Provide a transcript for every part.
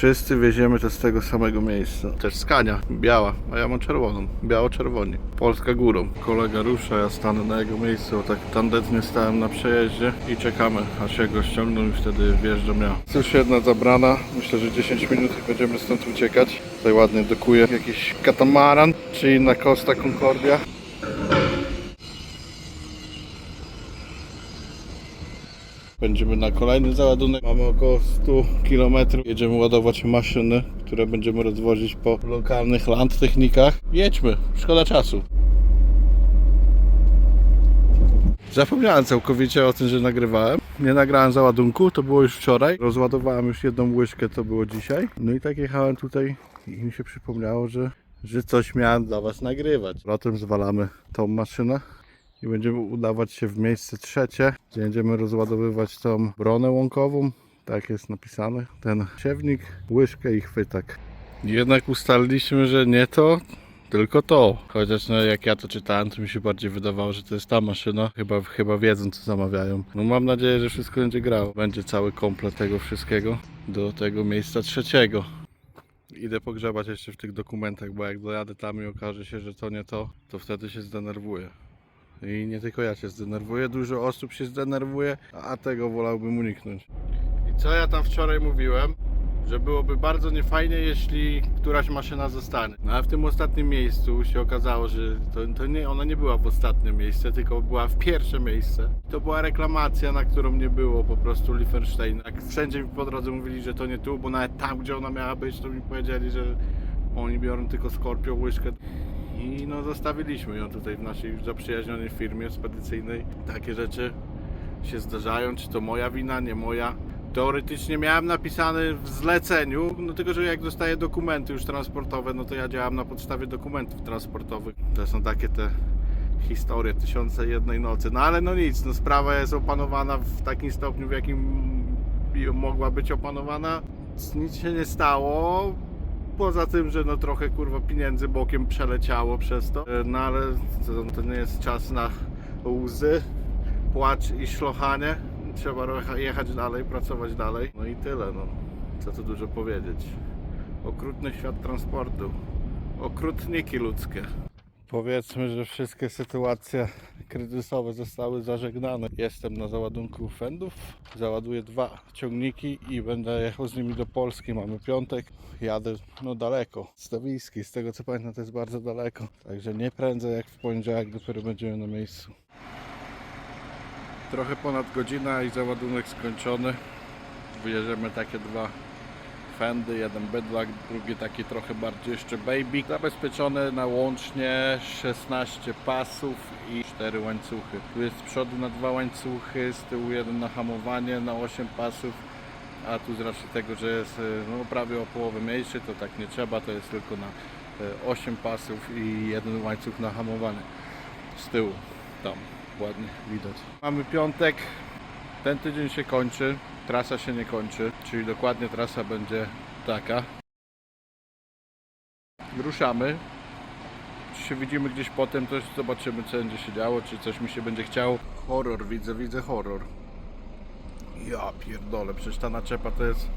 Wszyscy wieziemy to z tego samego miejsca. Też Skania, biała, a ja mam czerwoną. Biało-czerwoni. Polska górą. Kolega rusza, ja stanę na jego miejscu. Tak tandetnie stałem na przejeździe i czekamy, aż się go ściągną i wtedy wjeżdżam ja. Cóż, jedna zabrana. Myślę, że 10 minut i będziemy stąd uciekać. Tutaj ładnie dokuje jakiś katamaran, czy inna Costa Concordia. Będziemy na kolejny załadunek. Mamy około 100 km. Jedziemy ładować maszyny, które będziemy rozwozić po lokalnych land technikach. Jedźmy, szkoda czasu. Zapomniałem całkowicie o tym, że nagrywałem. Nie nagrałem załadunku, to było już wczoraj. Rozładowałem już jedną łyżkę, to było dzisiaj. No i tak jechałem tutaj i mi się przypomniało, że, że coś miałem dla Was nagrywać. Potem zwalamy tą maszynę i będziemy udawać się w miejsce trzecie, gdzie będziemy rozładowywać tą bronę łąkową. Tak jest napisane. Ten siewnik, łyżkę i chwytak. Jednak ustaliliśmy, że nie to, tylko to. Chociaż no, jak ja to czytałem, to mi się bardziej wydawało, że to jest ta maszyna. Chyba, chyba wiedzą, co zamawiają. No mam nadzieję, że wszystko będzie grało. Będzie cały komplet tego wszystkiego do tego miejsca trzeciego. Idę pogrzebać jeszcze w tych dokumentach, bo jak dojadę tam i okaże się, że to nie to, to wtedy się zdenerwuję. I nie tylko ja się zdenerwuję, dużo osób się zdenerwuje, a tego wolałbym uniknąć. I co ja tam wczoraj mówiłem? Że byłoby bardzo niefajnie, jeśli któraś maszyna zostanie. No w tym ostatnim miejscu się okazało, że to, to nie, ona nie była w ostatnim miejsce, tylko była w pierwsze miejsce. To była reklamacja, na którą nie było po prostu Liechtenstein. Jak wszędzie mi po drodze mówili, że to nie tu, bo nawet tam, gdzie ona miała być, to mi powiedzieli, że oni biorą tylko Scorpio łyżkę. I no zostawiliśmy ją tutaj w naszej już zaprzyjaźnionej firmie spedycyjnej. Takie rzeczy się zdarzają, czy to moja wina, nie moja. Teoretycznie miałem napisane w zleceniu, no tylko, że jak dostaję dokumenty już transportowe, no to ja działam na podstawie dokumentów transportowych. To są takie te historie, tysiące jednej nocy. No ale no nic, no sprawa jest opanowana w takim stopniu, w jakim mogła być opanowana. Nic się nie stało, Poza tym, że no trochę kurwa pieniędzy bokiem przeleciało przez to, E, no ale to, nie jest czas na łzy, płacz i szlochanie. Trzeba jechać dalej, pracować dalej. No i tyle, no. Co tu dużo powiedzieć. Okrutny świat transportu. Okrutniki ludzkie. Powiedzmy, że wszystkie sytuacje kryzysowe zostały zażegnane. Jestem na załadunku Fendów. Załaduję dwa ciągniki i będę jechał z nimi do Polski. Mamy piątek. Jadę no daleko. Stawiski, z tego co pamiętam to jest bardzo daleko. Także nie prędzej jak w poniedziałek dopiero będziemy na miejscu. Trochę ponad godzina i załadunek skończony. Wyjeżdżamy takie dwa Fendy, jeden bydlak, drugi taki trochę bardziej jeszcze baby. Zabezpieczone na łącznie 16 pasów i 4 łańcuchy. Tu jest z przodu na dwa łańcuchy, z tyłu jeden na hamowanie na 8 pasów. A tu z racji tego, że jest e, no, prawie o połowę mniejszy, to tak nie trzeba, to jest tylko na e, 8 pasów i jeden łańcuch na hamowanie z tyłu. Tam ładnie widać. Mamy piątek, ten tydzień się kończy, trasa się nie kończy, czyli dokładnie trasa będzie taka. Ruszamy. Czy się widzimy gdzieś potem, to zobaczymy co będzie się działo, czy coś mi się będzie chciało. Horror, widzę, widzę horror. Ja pierdolę, przecież ta naczepa to jest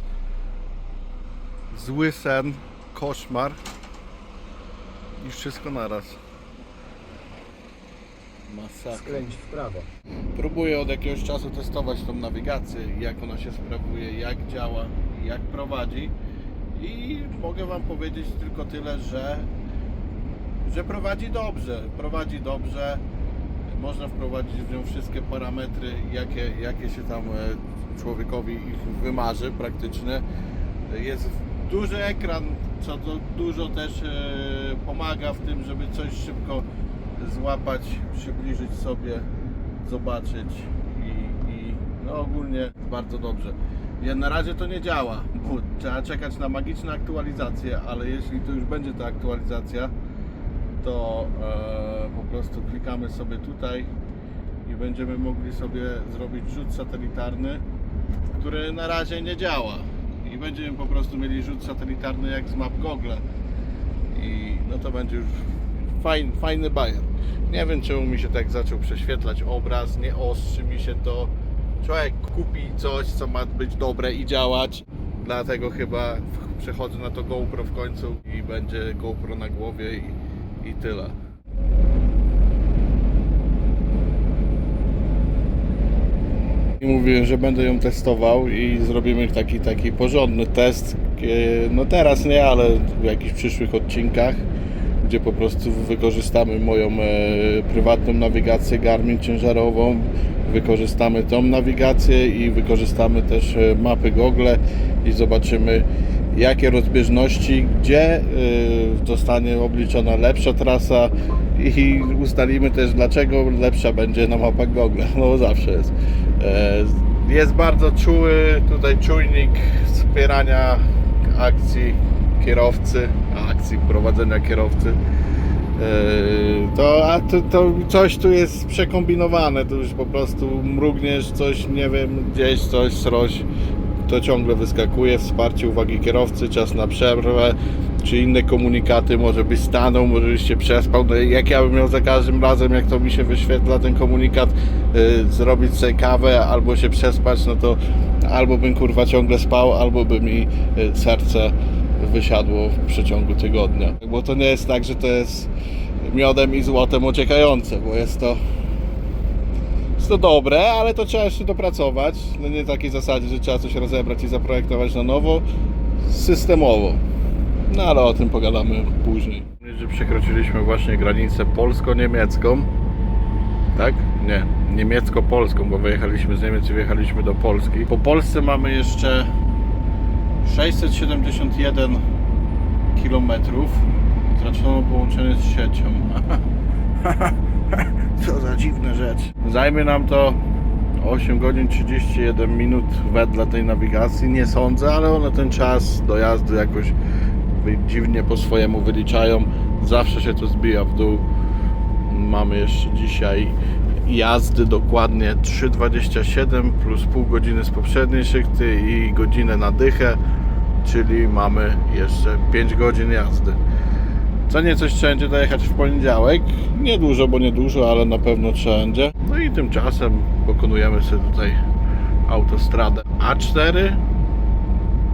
zły sen, koszmar i wszystko naraz. Masakra. Skręć w prawo. Próbuję od jakiegoś czasu testować tą nawigację, jak ona się sprawuje, jak działa, jak prowadzi i mogę Wam powiedzieć tylko tyle, że, że prowadzi dobrze, prowadzi dobrze, można wprowadzić w nią wszystkie parametry, jakie, jakie się tam e, człowiekowi ich wymarzy praktycznie. Jest duży ekran, co dużo też e, pomaga w tym, żeby coś szybko złapać, przybliżyć sobie, zobaczyć i, i no ogólnie bardzo dobrze. Ja, na razie to nie działa, bo trzeba czekać na magiczne aktualizacje, ale jeśli to już będzie ta aktualizacja, to e, po prostu klikamy sobie tutaj i będziemy mogli sobie zrobić rzut satelitarny, który na razie nie działa. I będziemy po prostu mieli rzut satelitarny jak z map Google. I no to będzie już fajny, fajny bajer. Nie wiem czemu mi się tak zaczął prześwietlać obraz, nie ostrzy mi się to. Człowiek kupi coś, co ma być dobre i działać. Dlatego chyba przechodzę na to GoPro w końcu i będzie GoPro na głowie i, i tyle. I mówiłem, że będę ją testował i zrobimy taki, taki porządny test. No teraz nie, ale w jakichś przyszłych odcinkach, gdzie po prostu wykorzystamy moją e, prywatną nawigację Garmin ciężarową, wykorzystamy tą nawigację i wykorzystamy też e, mapy Google i zobaczymy jakie rozbieżności, gdzie e, zostanie obliczona lepsza trasa i ustalimy też dlaczego lepsza będzie na mapach Google, no zawsze jest. Jest bardzo czuły tutaj czujnik wspierania akcji kierowcy, akcji prowadzenia kierowcy. E, To, a to, to coś tu jest przekombinowane, tu już po prostu mrugniesz coś, nie wiem, gdzieś coś, sroś, to ciągle wyskakuje, wsparcie uwagi kierowcy, czas na przerwę, czy inne komunikaty, może byś stanął, może byś się przespał, no jak ja bym miał za każdym razem, jak to mi się wyświetla ten komunikat, y, zrobić sobie kawę albo się przespać, no to albo bym kurwa ciągle spał, albo by mi y, serce wysiadło w przeciągu tygodnia. Bo to nie jest tak, że to jest miodem i złotem ociekające, bo jest to jest to dobre, ale to trzeba jeszcze dopracować. No nie takiej zasadzie, że trzeba coś rozebrać i zaprojektować na nowo. Systemowo. No ale o tym pogadamy później. Że przekroczyliśmy właśnie granicę polsko-niemiecką. Tak? Nie, niemiecko-polską, bo wyjechaliśmy z Niemiec i wyjechaliśmy do Polski. Po Polsce mamy jeszcze 671 km. Tracono połączenie z siecią. Co za dziwna rzecz. Zajmie nam to 8 godzin 31 minut wedle tej nawigacji. Nie sądzę, ale one ten czas dojazdu jakoś dziwnie po swojemu wyliczają. Zawsze się to zbija w dół. Mamy jeszcze dzisiaj jazdy dokładnie 3,27 plus pół godziny z poprzedniej szychty i godzinę na dychę, czyli mamy jeszcze 5 godzin jazdy. Co nieco wszędzie dojechać w poniedziałek. Nie dużo, bo nie dużo, ale na pewno wszędzie. No i tymczasem pokonujemy sobie tutaj autostradę A4.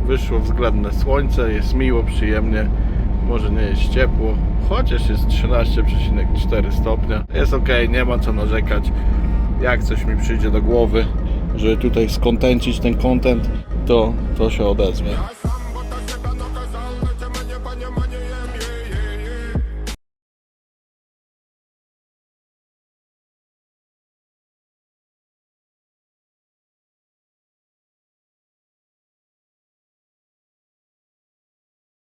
Wyszło względne słońce, jest miło, przyjemnie. Może nie jest ciepło, chociaż jest 13,4 stopnia. Jest ok, nie ma co narzekać. Jak coś mi przyjdzie do głowy, żeby tutaj skontencić ten content, to, to się odezwę.